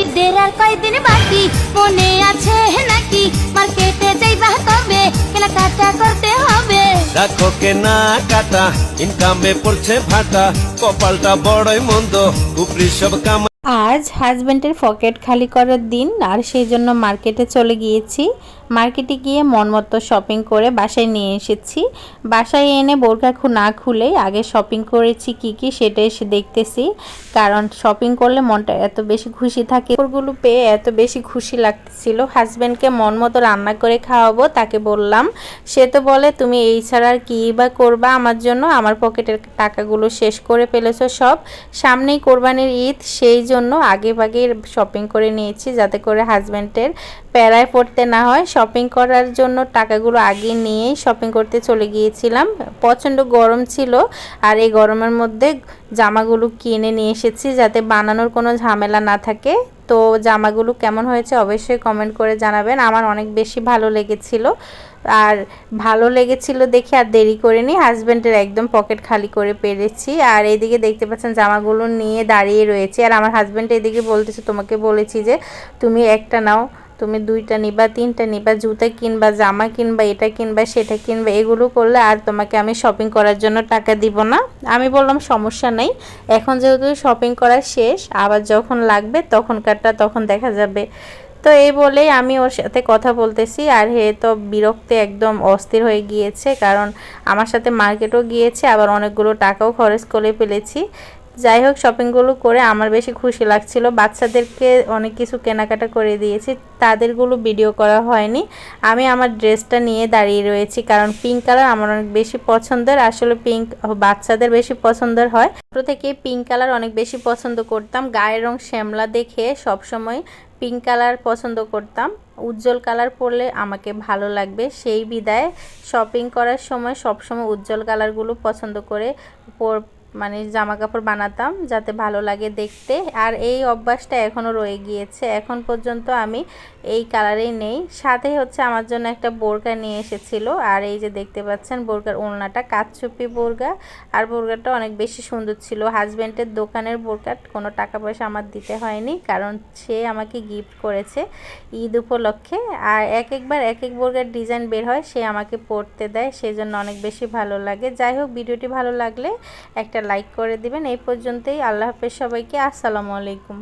ঈদের আর কয়দিন বাকি? মনে আছে নাকি? মার্কেটে যাইবা তবে কেনাকাটা করতে হবে। রাখো কেনা কাটা ইনকামে পড়ছে ভাটা কপালটা বড়ই মন্দ উপরি সব কাম আজ হাজব্যান্ডের পকেট খালি করার দিন আর সেই জন্য মার্কেটে চলে গিয়েছি। মার্কেটে গিয়ে মন মতো শপিং করে বাসায় নিয়ে এসেছি। বাসায় এনে বোরকা খু না খুলেই আগে শপিং করেছি কি কি সেটা এসে দেখতেছি। কারণ শপিং করলে মনটা এত বেশি খুশি থাকে। ওগুলো পেয়ে এত বেশি খুশি লাগতেছিল। হাজব্যান্ডকে মন মতো রান্না করে খাওয়াবো তাকে বললাম, সে তো বলে, তুমি এই ছাড়া আর কী বা করবা আমার জন্য? আমার পকেটের টাকাগুলো শেষ করে ফেলেছো সব। সামনেই কোরবানির ঈদ, সেই জন্য আগে ভাগে শপিং করে নিয়েছি যাতে করে হাজব্যান্ডের প্যারায় পড়তে না হয়। শপিং করার জন্য টাকাগুলো আগে নিয়েই শপিং করতে চলে গিয়েছিলাম। প্রচণ্ড গরম ছিল আর এই গরমের মধ্যে জামাগুলো কিনে নিয়ে এসেছি যাতে বানানোর কোনো ঝামেলা না থাকে। তো জামাগুলো কেমন হয়েছে অবশ্যই কমেন্ট করে জানাবেন। আমার অনেক বেশি ভালো লেগেছিল। আর ভালো লেগেছিল দেখে আর দেরি করে করিনি হাজব্যান্ডের একদম পকেট খালি করে পেরেছি। আর এইদিকে দেখতে পাচ্ছেন জামাগুলো নিয়ে দাঁড়িয়ে রয়েছে। আর আমার হাজব্যান্ড এদিকে বলতেছে, তোমাকে বলেছি যে তুমি একটা নাও। তুমি দুইটা নিবা, তিনটা নিবা, জুতা কিনবা, জামা কিনবা, এটা কিনবা, সেটা কিনবা, এগুলো করলে আর তোমাকে আমি শপিং করার জন্য টাকা দিব না। আমি বললাম সমস্যা নেই। এখন যেহেতু শপিং করা শেষ, আবার যখন লাগবে তখনকারটা তখন দেখা যাবে। তো এই বলেই আমি ওর সাথে কথা বলতেছি। আর হে তো বিরক্তে একদম অস্থির হয়ে গিয়েছে, কারণ আমার সাথে মার্কেটও গিয়েছে, আবার অনেকগুলো টাকাও খরচ করে ফেলেছি। যাই হোক শপিংগুলো করে আমার বেশি খুশি লাগছিল। বাচ্চাদেরকে অনেক কিছু কেনাকাটা করে দিয়েছি, তাদেরগুলো ভিডিও করা হয়নি। আমি আমার ড্রেসটা নিয়ে দাঁড়িয়ে রয়েছি, কারণ পিঙ্ক কালার আমার অনেক বেশি পছন্দের। আসলে পিঙ্ক বাচ্চাদের বেশি পছন্দের হয়। ছোটো থেকে পিঙ্ক কালার অনেক বেশি পছন্দ করতাম। গায়ের রং শ্যামলা দেখে সবসময় পিঙ্ক কালার পছন্দ করতাম। উজ্জ্বল কালার পরলে আমাকে ভালো লাগবে। সেই বিদায় শপিং করার সময় সবসময় উজ্জ্বল কালারগুলো পছন্দ করে মানে জামা কাপড় বানাতাম যাতে ভালো লাগে দেখতে। আর এই অভ্যাসটা এখনও রয়ে গিয়েছে। এখন পর্যন্ত আমি এই কালারেই নেই। সাথে হচ্ছে আমার জন্য একটা বোরকা নিয়ে এসেছিল। আর এই যে দেখতে পাচ্ছেন, বোরকার ওড়নাটা কাচচুপি বোরকা। আর বোরকাটা অনেক বেশি সুন্দর ছিল। হাজব্যান্ডের দোকানের বোরকা, কোনো টাকা পয়সা আমার দিতে হয়নি কারণ সে আমাকে গিফট করেছে ঈদ উপলক্ষে। আর এক একবার এক এক বোরকার ডিজাইন বের হয়, সে আমাকে পরতে দেয়। সেই জন্য অনেক বেশি ভালো লাগে। যাই হোক, ভিডিওটি ভালো লাগলে একটা লাইক করে দিবেন। এই পর্যন্তই। আল্লাহ হাফেজ সবাইকে। আসসালামু আলাইকুম।